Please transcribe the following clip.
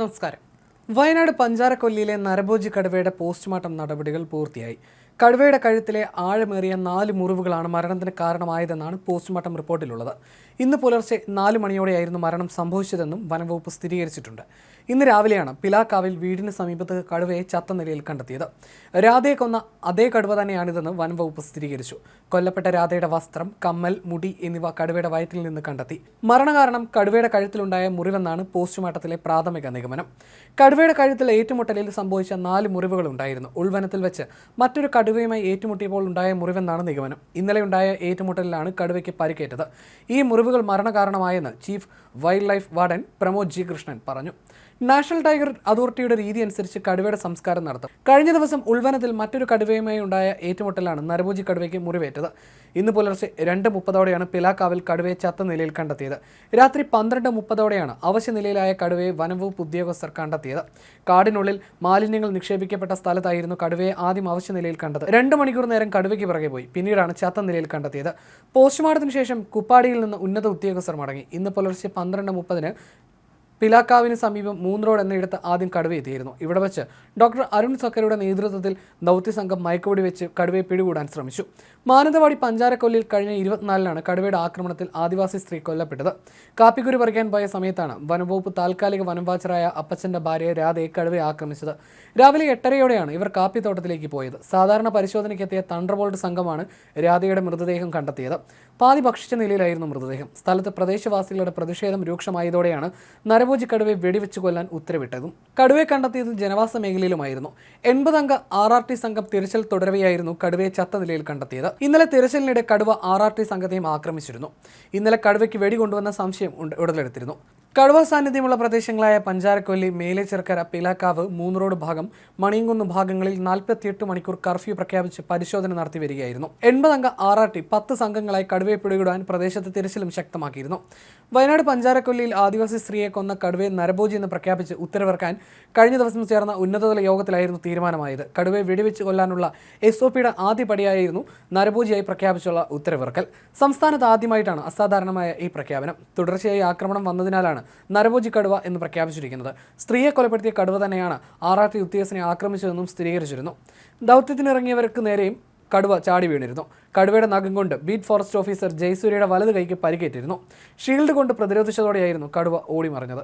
നമസ്കാരം. വയനാട് പഞ്ചാരക്കൊല്ലിയിലെ നരഭോജി കടുവയുടെ പോസ്റ്റ്മോർട്ടം നടപടികൾ പൂർത്തിയായി. കടുവയുടെ കഴുത്തിലെ ആഴമേറിയ നാല് മുറിവുകളാണ് മരണത്തിന് കാരണമായതെന്നാണ് പോസ്റ്റ്മോർട്ടം റിപ്പോർട്ടിലുള്ളത്. ഇന്ന് പുലർച്ചെ നാല് മണിയോടെയായിരുന്നു മരണം സംഭവിച്ചതെന്നും വനംവകുപ്പ് സ്ഥിരീകരിച്ചിട്ടുണ്ട്. ഇന്ന് രാവിലെയാണ് പിലാക്കാവിൽ വീടിന് സമീപത്ത് കടുവയെ ചത്ത നിലയിൽ കണ്ടെത്തിയത്. രാധയെ കൊന്ന അതേ കടുവ തന്നെയാണിതെന്ന് വനംവകുപ്പ് സ്ഥിരീകരിച്ചു. കൊല്ലപ്പെട്ട രാധയുടെ വസ്ത്രം കമ്മൽ മുടി എന്നിവ കടുവയുടെ വയറ്റിൽ നിന്ന് കണ്ടെത്തി. മരണകാരണം കടുവയുടെ കഴുത്തിലുണ്ടായ മുറിവെന്നാണ് പോസ്റ്റ്മോർട്ടത്തിലെ പ്രാഥമിക നിഗമനം. കടുവയുടെ കഴുത്തിൽ ഏറ്റുമുട്ടലിൽ സംഭവിച്ച നാല് മുറിവുകളുണ്ടായിരുന്നു. ഉൾവനത്തിൽ വെച്ച് മറ്റൊരു കടുവയുമായി ഏറ്റുമുട്ടിയപ്പോൾ ഉണ്ടായ മുറിവെന്നാണ് നിഗമനം. ഇന്നലെ ഉണ്ടായ ഏറ്റുമുട്ടലിലാണ് കടുവയ്ക്ക് പരിക്കേറ്റത്. ഈ മുറിവുകൾ മരണകാരണമായെന്ന് chief wild life warden Pramod G Krishnan പറഞ്ഞു. നാഷണൽ ടൈഗർ അതോറിറ്റിയുടെ രീതി അനുസരിച്ച് കടുവയുടെ സംസ്കാരം നടത്തും. കഴിഞ്ഞ ദിവസം ഉൾവനത്തിൽ മറ്റൊരു കടുവയുമായി ഉണ്ടായ ഏറ്റുമുട്ടലാണ് നരഭോജി കടുവയ്ക്ക് മുറിവേറ്റത്. ഇന്ന് പുലർച്ചെ രണ്ട് മുപ്പതോടെയാണ് പിലാക്കാവിൽ കടുവയെ ചത്ത നിലയിൽ കണ്ടെത്തിയത്. രാത്രി പന്ത്രണ്ട് മുപ്പതോടെയാണ് അവശ്യ നിലയിലായ കടുവയെ വനംവകുപ്പ് ഉദ്യോഗസ്ഥർ കണ്ടെത്തിയത്. കാടിനുള്ളിൽ മാലിന്യങ്ങൾ നിക്ഷേപിക്കപ്പെട്ട സ്ഥലത്തായിരുന്നു കടുവയെ ആദ്യം അവശ്യ നിലയിൽ കണ്ടത്. രണ്ട് മണിക്കൂർ നേരം കടുവയ്ക്ക് പിറകെ പോയി. പിന്നീടാണ് ചത്ത നിലയിൽ കണ്ടെത്തിയത്. പോസ്റ്റ്മോർട്ടത്തിന് ശേഷം കുപ്പാടിയിൽ നിന്ന് ഉന്നത ഉദ്യോഗസ്ഥർ മടങ്ങി. ഇന്ന് പുലർച്ചെ പന്ത്രണ്ട് മുപ്പതിന് പിലാക്കാവിന് സമീപം മൂന്ന് റോഡ് എന്നയിടത്ത് ആദ്യം കടുവ എത്തിയിരുന്നു. ഇവിടെ വെച്ച് ഡോക്ടർ അരുൺ സക്കരയുടെ നേതൃത്വത്തിൽ ദൗത്യസംഘം മയക്കുവെടി വെച്ച് കടുവയെ പിടികൂടാൻ ശ്രമിച്ചു. മാനന്തവാടി പഞ്ചാരക്കൊല്ലിൽ കഴിഞ്ഞ ഇരുപത്തിനാലിനാണ് കടുവയുടെ ആക്രമണത്തിൽ ആദിവാസി സ്ത്രീ കൊല്ലപ്പെട്ടത്. കാപ്പിക്കുരു പറിക്കാൻ പോയ സമയത്താണ് വനംവകുപ്പ് താൽക്കാലിക വനംവാച്ചറായ അപ്പച്ചന്റെ ഭാര്യ രാധയെ കടുവയെ ആക്രമിച്ചത്. രാവിലെ എട്ടരയോടെയാണ് ഇവർ കാപ്പിത്തോട്ടത്തിലേക്ക് പോയത്. സാധാരണ പരിശോധനയ്ക്കെത്തിയ തണ്ടർബോൾട്ട് സംഘമാണ് രാധയുടെ മൃതദേഹം കണ്ടെത്തിയത്. പാതി ഭക്ഷിച്ച നിലയിലായിരുന്നു മൃതദേഹം. സ്ഥലത്ത് പ്രദേശവാസികളുടെ പ്രതിഷേധം രൂക്ഷമായതോടെയാണ് നരഭോജി കടുവയെ വെടിവെച്ച് കൊല്ലാൻ ഉത്തരവിട്ടതും. കടുവയെ കണ്ടെത്തിയത് ജനവാസ മേഖലയിലുമായിരുന്നു. എൺപതംഗ ആർ ആർ ടി സംഘം തിരച്ചിൽ തുടരവെയായിരുന്നു കടുവയെ ചത്ത നിലയിൽ കണ്ടെത്തിയത്. ഇന്നലെ തിരച്ചിലിനിടെ കടുവ ആർ ആർ ടി സംഘത്തെയും ആക്രമിച്ചിരുന്നു. ഇന്നലെ കടുവയ്ക്ക് വെടി കൊണ്ടുവന്ന സംശയം ഉടലെടുത്തിരുന്നു. കടുവ സാന്നിധ്യമുള്ള പ്രദേശങ്ങളായ പഞ്ചാരക്കൊല്ലി മേലെച്ചെറുക്കര പിലാക്കാവ് മൂന്നറോഡ് ഭാഗം മണിയങ്കുന്ന് ഭാഗങ്ങളിൽ നാൽപ്പത്തിയെട്ട് മണിക്കൂർ കർഫ്യൂ പ്രഖ്യാപിച്ച് പരിശോധന നടത്തി വരികയായിരുന്നു. എൺപതംഗ ആർ ആർ ടി പത്ത് സംഘങ്ങളായി കടുവയെ പിടികൂടാൻ പ്രദേശത്ത് തിരച്ചിലും ശക്തമാക്കിയിരുന്നു. വയനാട് പഞ്ചാരക്കൊല്ലിയിൽ ആദിവാസി സ്ത്രീയെ കൊന്ന കടുവയെ നരഭോജി എന്ന് പ്രഖ്യാപിച്ച് ഉത്തരവിറക്കാൻ കഴിഞ്ഞ ദിവസം ചേർന്ന ഉന്നതതല യോഗത്തിലായിരുന്നു തീരുമാനമായത്. കടുവയെ വെടിവെച്ച് കൊല്ലാനുള്ള എസ് ഒ പിയുടെ ആദ്യ പടിയായിരുന്നു നരഭോജിയായി പ്രഖ്യാപിച്ചുള്ള ഉത്തരവിറക്കൽ. സംസ്ഥാനത്ത് ആദ്യമായിട്ടാണ് അസാധാരണമായ ഈ പ്രഖ്യാപനം. തുടർച്ചയായി ആക്രമണം വന്നതിനാലാണ് നരഭോജി കടുവ എന്ന് പ്രഖ്യാപിച്ചിരിക്കുന്നത്. സ്ത്രീയെ കൊലപ്പെടുത്തിയ കടുവ തന്നെയാണ് ആറാത്തി ആർ ടി ഉദ്യോഗസ്ഥനെ ആക്രമിച്ചതെന്നും സ്ഥിരീകരിച്ചിരുന്നു. ദൗത്യത്തിനിറങ്ങിയവർക്ക് നേരെയും കടുവ ചാടി വീണിരുന്നു. കടുവയുടെ നഖം കൊണ്ട് ബീറ്റ് ഫോറസ്റ്റ് ഓഫീസർ ജയസൂര്യയുടെ വലത് കൈക്ക് പരിക്കേറ്റിരുന്നു. ഷീൽഡ് കൊണ്ട് പ്രതിരോധിച്ചതോടെയായിരുന്നു കടുവ ഓടിമറിഞ്ഞത്.